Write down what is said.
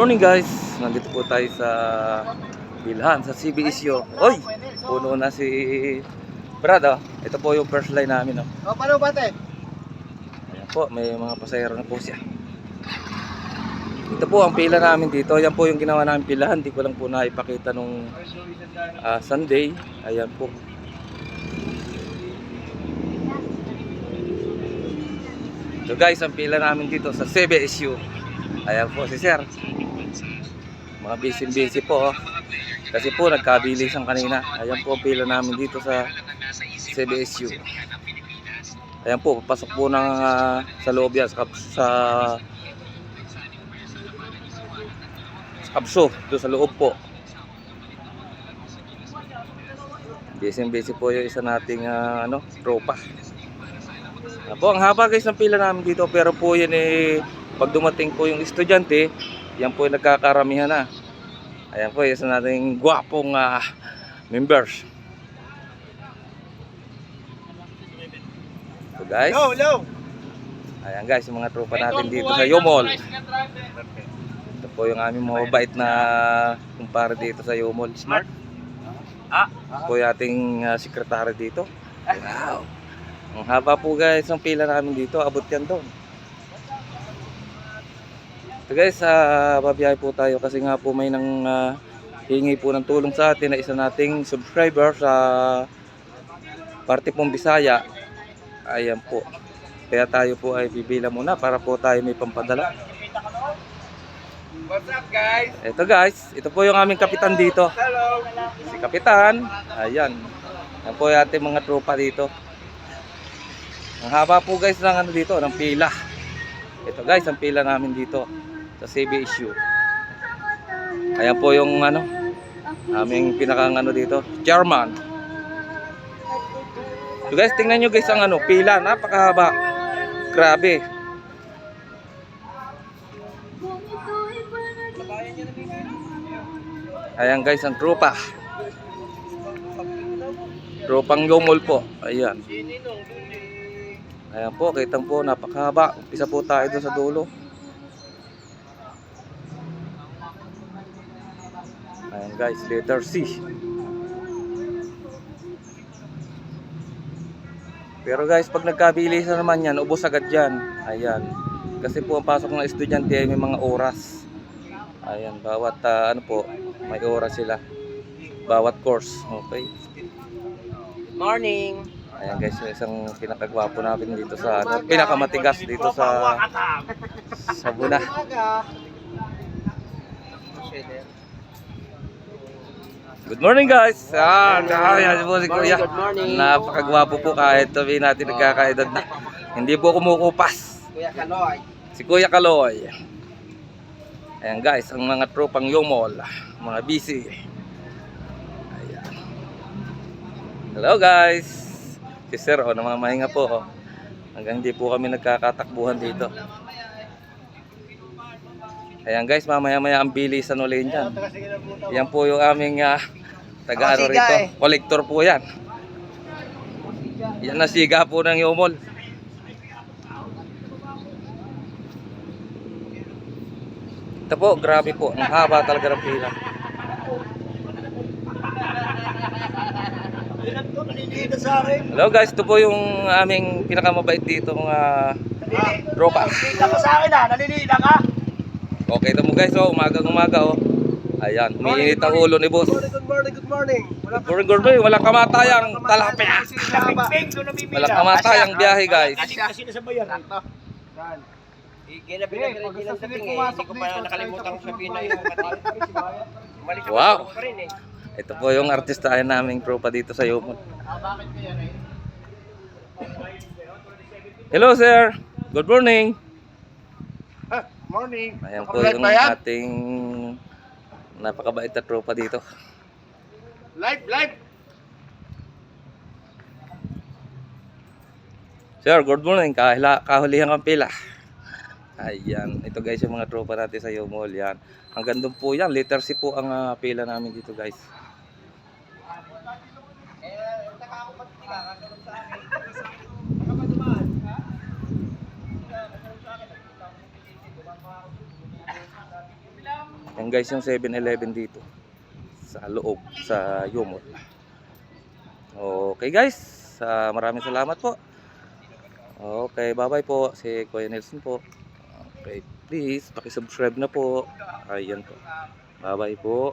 Morning guys, nandito po tayo sa Bilhan, sa CBSU. Oy, puno na si Brad oh. Ito po yung first line namin oh. O, paano ba, te? Ayan po, may mga pasahero na po siya. Ito po ang pila namin dito. Yan po yung ginawa namin pilahan. Hindi ko lang po naipakita nung ah, Sunday. Ayan po. So guys, ang pila namin dito sa CBSU. Ayan po si Sir. Mga busy-busy po. Oh. Kasi po nagkabilisan kanina. Ayan po pila namin dito sa CBSU. Ayan po, papasok po ng ah, sa loob yan, sa, sa, sa kapso, doon sa loob po. Busy-busy po yung isa nating ah, ano, tropa. Ayan po, ang haba guys ng pila namin dito, pero po yan eh, pag dumating po yung estudyante, yan po yung nagkakaramihan na. Ayan po, isa nating gwapong ah, members. So guys, Hello, hello. Ayan guys, yung mga tropa natin dito sa Yumol. Ito po yung aming mabait na kumpare dito sa Yumol. Smart? Ah, ito po yung ating uh, sekretary dito. Wow. Ang haba po guys ng pila namin dito. Abot yan doon. So guys, uh, babiyahe po tayo kasi nga po may nang ah, hingi po ng tulong sa atin na isa nating subscriber sa parte pong Bisaya. Ayan po. Kaya tayo po ay bibila muna para po tayo may pampadala. What's up, guys? Ito guys, ito po yung aming kapitan dito. Hello. Si kapitan. Ayan. Yan po yung ating mga tropa dito. Ang haba po guys ng ano dito, ng pila. Ito guys, ang pila namin dito sa CBSU. Ayan po yung ano, aming pinakang ano dito, chairman. So guys, tingnan nyo guys ang ano, pila, napakahaba. Grabe. Ayan guys, ang tropa. Tropang Yomol po. Ayan. Ayan po, kitang po, napakahaba. Umpisa po tayo doon sa dulo. Guys, letter C. Pero guys, pag nagkabilisan naman yan, ubos agad yan. Ayan. Kasi po ang pasok ng estudyante ay may mga oras. Ayan, bawat ah, ano po, may oras sila. Bawat course. Okay. Morning. Ayan guys, yung isang pinakagwapo natin dito sa ano, pinakamatigas dito sa sa Buna. Good morning guys! Ah, kaya po si Kuya. Napakagwapo po kahit sabihin natin nagkakaedad na. Hindi po kumukupas. Kuya Kaloy. Si Kuya Kaloy. Ayan guys, ang mga tropang Yomol, mga busy. Ayan. Hello guys! Si Sir, oh, namamahinga po. Oh. Hanggang hindi po kami nagkakatakbuhan dito. Ayan guys, mamaya-maya ang bilisan ulit yan. Yan po yung aming ah, taga ano Ako siga rito. eh. Collector po yan. Yan na siga po ng Yomol. Ito po, grabe po. Ang haba talaga ng pila. Hello guys, ito po yung aming pinakamabait dito mga tropa. Nalilita ka sa akin ah. Nalilita ka. Okay ito mo guys, oh, umagang umaga oh. Ayan, umiinit ang ulo ni boss. Good morning, good morning, good morning. Wala Good morning, walang kamatayang talapia. Walang kamatayang biyahe guys. Kasi na sa bayan. Pinagaling nilang dating eh. Hindi ko pa nakalimutan ko sabihin na yung ako Wow. Ito po yung artistahin naming tropa dito sa Yumon. Hello sir, good morning. Morning. Ayan po yung ating napakabait na tropa dito. Live, live. Sir, good morning. Kahila, kahulihan kang pila. Ayan. Ito guys yung mga tropa natin sa Yumol. Yan. Hanggang doon po yan. Letter C po ang ah, pila namin dito guys. Yan guys yung 7-Eleven dito. Sa loob, sa Yumot. Okay guys, ah, maraming salamat po. Okay, bye-bye po. Si Kuya Nelson po. Okay, please, pakisubscribe na po. Ayan po. Bye-bye po.